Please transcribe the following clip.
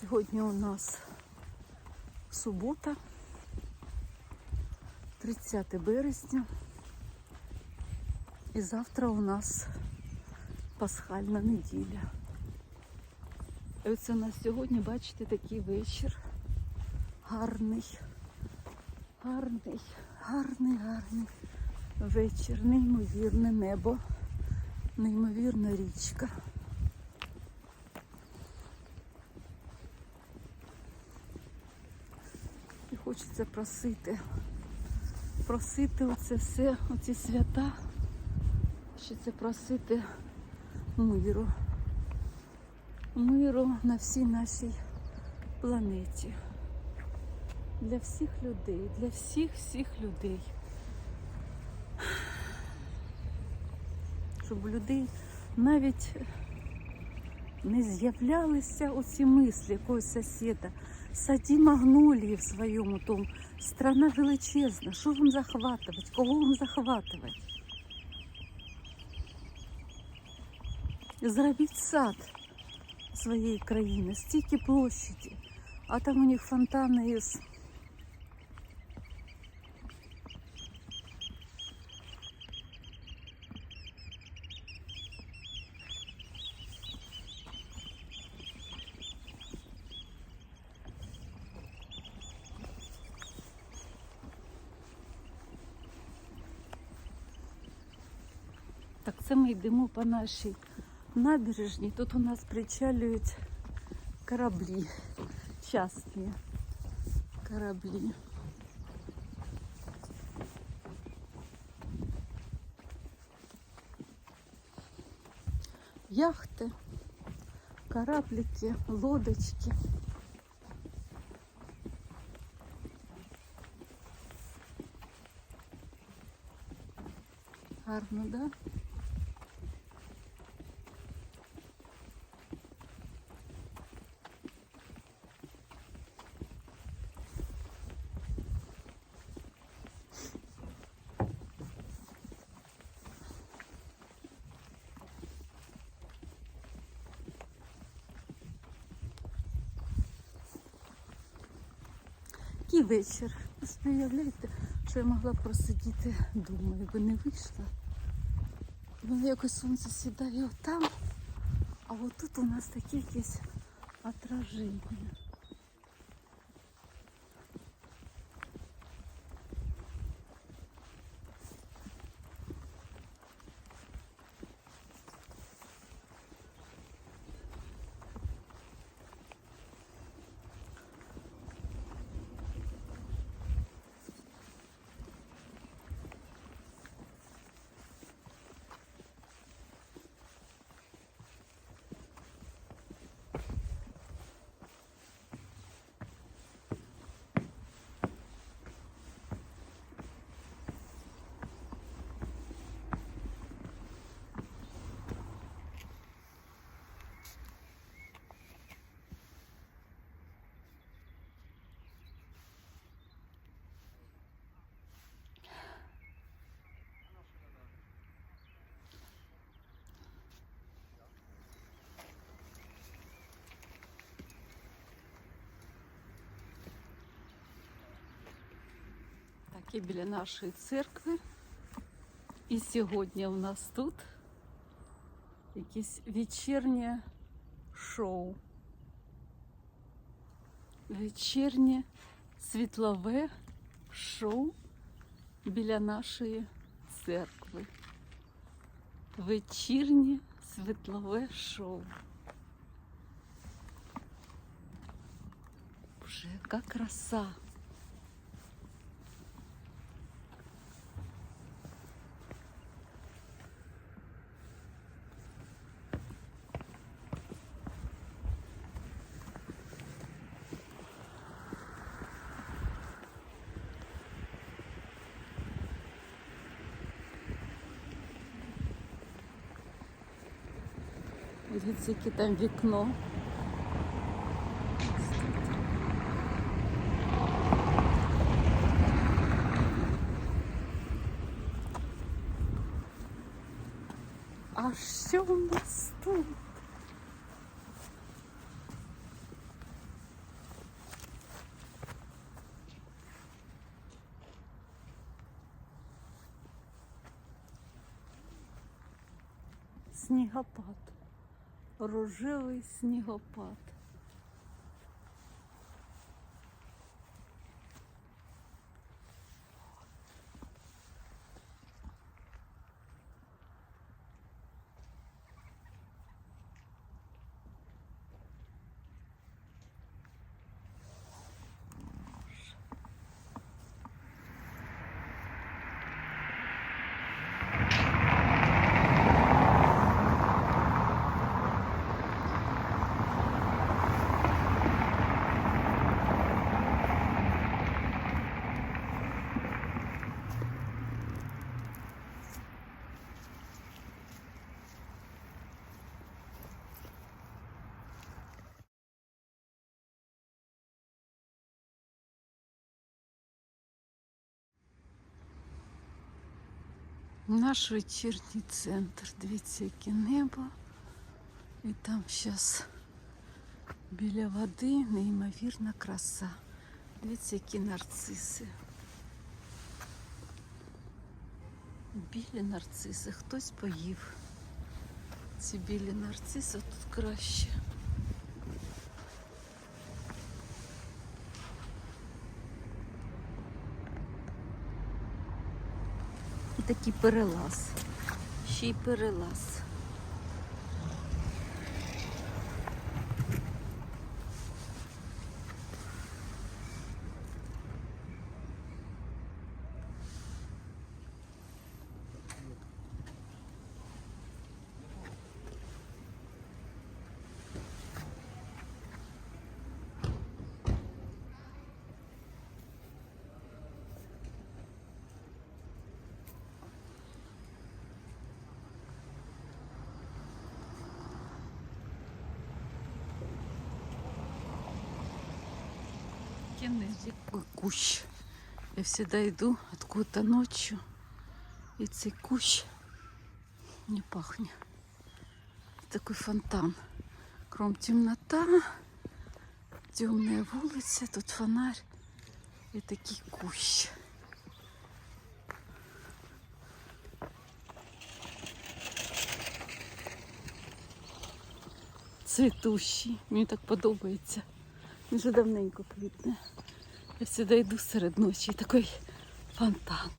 Сьогодні у нас субота, 30 березня. І завтра у нас пасхальна неділя. І оце у нас сьогодні, бачите, такий вечір. Гарний, гарний, гарний, гарний вечір. Неймовірне небо, неймовірна річка. Хочеться просити, просити оце все, оці свята, хочеться просити миру. Миру на всій нашій планеті. Для всіх людей, для всіх всіх людей. Щоб у людей навіть не з'являлися оці мислі якогось сусіда. Саді магнолії в своєму тому. Страна величезна. Що вам захватувати? Кого вам захватувати? Зробіть сад своєї країни, стільки площаді, а там у них фонтани із це ми йдемо по нашій набережній. Тут у нас причалюють кораблі, частні кораблі. Яхти, кораблики, лодочки. Гарно, да? Який вечір. Ви уявляєте, що я могла просидіти вдома, якби не вийшла. Воно якось сонце сідає отам, а отут у нас таке якесь отраження. Так, і біля нашої церкви. І сьогодні у нас тут якесь вечірнє шоу. Вечірнє світлове шоу біля нашої церкви. Вечірнє світлове шоу. Боже, яка краса! Видите какие там вікно. А що у нас тут? Снігопад. Рожевий снігопад. Наш вечірній центр. Дивіться, яке небо. І там зараз біля води неймовірна краса. Дивіться, які нарциси. Білі нарциси. Хтось поїв. Ці білі нарциси тут краще. Такий перелаз. Ще й перелаз. Кеннеди кущ. Я всегда иду откуда-то ночью. И цей кущ не пахнет. Такой фонтан. Кром темнота, темная вулиця, тут фонарь і такий кущ. Цвітущий. Мені так подобається. Вже давненько квітне. Я сюди йду серед ночі, такий фонтан.